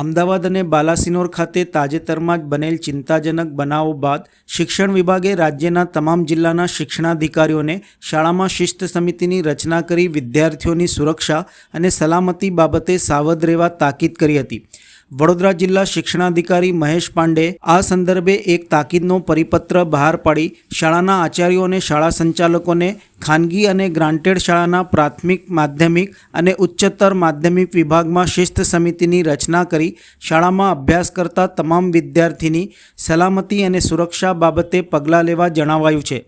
અમદાવાદ અને બાલાસિનોર ખાતે તાજેતરમાં જ બનેલ ચિંતાજનક બનાવો બાદ શિક્ષણ વિભાગે રાજ્યના તમામ જિલ્લાના શિક્ષણાધિકારીઓને શાળામાં શિસ્ત સમિતિની રચના કરી વિદ્યાર્થીઓની સુરક્ષા અને સલામતી બાબતે સાવધ રહેવા તાકીદ કરી હતી. વડોદરા જિલ્લા શિક્ષણાધિકારી મહેશ પાંડે આ સંદર્ભે એક તાકીદનો પરિપત્ર બહાર પાડી શાળાના આચાર્યો અને શાળા સંચાલકોને ખાનગી અને ગ્રાન્ટેડ શાળાના પ્રાથમિક, માધ્યમિક અને ઉચ્ચતર માધ્યમિક વિભાગમાં શિસ્ત સમિતિની રચના કરી શાળામાં અભ્યાસ કરતા તમામ વિદ્યાર્થીની સલામતી અને સુરક્ષા બાબતે પગલાં લેવા જણાવાયું છે.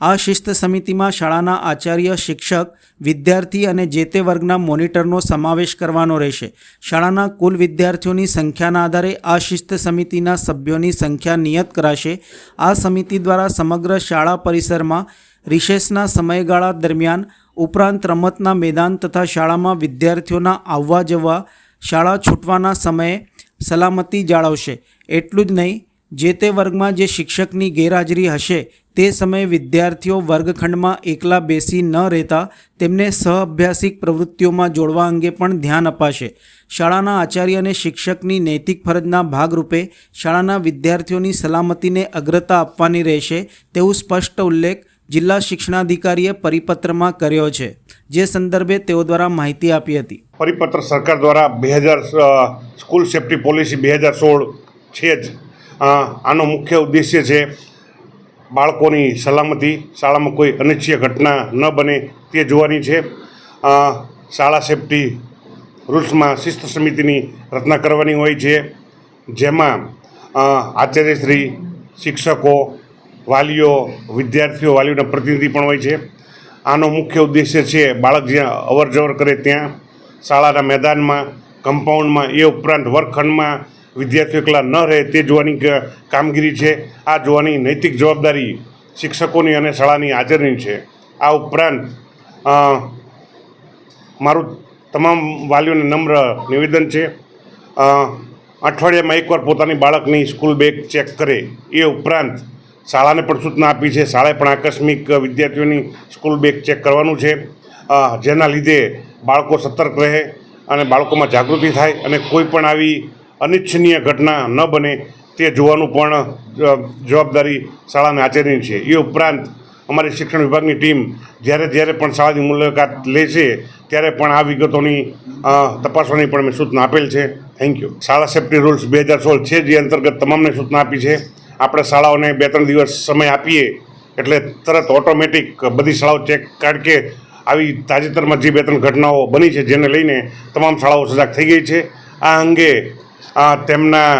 આ શિસ્ત સમિતિમાં શાળાના આચાર્ય, શિક્ષક, વિદ્યાર્થી અને જે તે વર્ગના મોનિટરનો સમાવેશ કરવાનો રહેશે. શાળાના કુલ વિદ્યાર્થીઓની સંખ્યાના આધારે આ શિસ્ત સમિતિના સભ્યોની સંખ્યા નિયત કરાશે. આ સમિતિ દ્વારા સમગ્ર શાળા પરિસરમાં રિશેષના સમયગાળા દરમિયાન ઉપરાંત રમતના મેદાન તથા શાળામાં વિદ્યાર્થીઓના આવવા જવા શાળા છૂટવાના સમયે સલામતી જાળવશે. એટલું જ નહીં જે તે વર્ગમાં જે શિક્ષકની ગેરહાજરી હશે, તે સમયે વિદ્યાર્થીઓ વર્ગખંડમાં એકલા બેસી ન રહેતા તેમને સહઅભ્યાસિક પ્રવૃત્તિઓમાં જોડવા અંગે પણ ધ્યાન અપાશે. શાળાના આચાર્ય અને શિક્ષકની નૈતિક ફરજના ભાગરૂપે શાળાના વિદ્યાર્થીઓની સલામતીને અગ્રતા આપવાની રહેશે તેવું સ્પષ્ટ ઉલ્લેખ જિલ્લા શિક્ષણાધિકારીએ પરિપત્રમાં કર્યો છે, જે સંદર્ભે તેઓ દ્વારા માહિતી આપી હતી. પરિપત્ર સરકાર દ્વારા બે હજાર સ્કૂલ સેફ્ટી પોલિસી બે હજાર સોળ છે જ આનો મુખ્ય ઉદ્દેશ્ય છે બાળકોની સલામતી. શાળામાં કોઈ અનિચ્છીય ઘટના ન બને તે જોવાની છે. શાળા સેફ્ટી રૂલ્સમાં શિસ્ત સમિતિની રચના કરવાની હોય છે. જેમાં આચાર્યશ્રી શિક્ષકો, વાલીઓ, વિદ્યાર્થીઓ, વાલીઓના પ્રતિનિધિ પણ હોય છે. આનો મુખ્ય ઉદ્દેશ્ય છે બાળક જ્યાં અવર જવર કરે ત્યાં શાળાના મેદાનમાં કમ્પાઉન્ડમાં એ ઉપરાંત વર્ગખંડમાં વિદ્યાર્થીઓ એકલા ન રહે તે જોવાની કામગીરી છે. આ જોવાની નૈતિક જવાબદારી શિક્ષકોની અને શાળાની હાજરની છે. આ ઉપરાંત મારું તમામ વાલીઓને નમ્ર નિવેદન છે. અઠવાડિયામાં એકવાર પોતાની બાળકની સ્કૂલ બેગ ચેક કરે. એ ઉપરાંત, શાળાને પણ સૂચના આપી છે. શાળાએ પણ આકસ્મિક વિદ્યાર્થીઓની સ્કૂલ બેગ ચેક કરવાનું છે. જેના લીધે બાળકો સતર્ક રહે અને બાળકોમાં જાગૃતિ થાય અને કોઈ પણ આવી અનિચ્છનીય ઘટના ન બને તે જોવાનું પણ જવાબદારી શાળાના આચાર્યની છે. એ ઉપરાંત અમારી શિક્ષણ વિભાગની ટીમ જ્યારે જ્યારે પણ શાળાની મુલાકાત લે છે, ત્યારે પણ આ વિગતોની તપાસવાની પણ મેં સૂચના આપેલ છે. થેન્ક યુ શાળા સેફ્ટી રૂલ્સ બે હજાર સોળ છે, જે અંતર્ગત તમામને સૂચના આપી છે. આપણે શાળાઓને બે ત્રણ દિવસ સમય આપીએ એટલે તરત ઓટોમેટિક બધી શાળાઓ ચેક કારણ કે આવી તાજેતરમાં જે બે ત્રણ ઘટનાઓ બની છે, જેને લઈને તમામ શાળાઓ સજાગ થઈ ગઈ છે. આ અંગે તેમના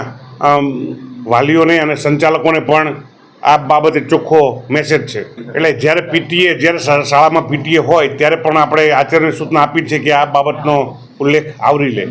વાલીઓને અને સંચાલકોને પણ આ બાબતે ચોખ્ખો મેસેજ છે. એટલે જ્યારે પીટીએ, જ્યારે શાળામાં પીટીએ હોય, ત્યારે પણ આપણે આચાર્યને સૂચના આપી છે કે આ બાબતનો ઉલ્લેખ આવરી લે.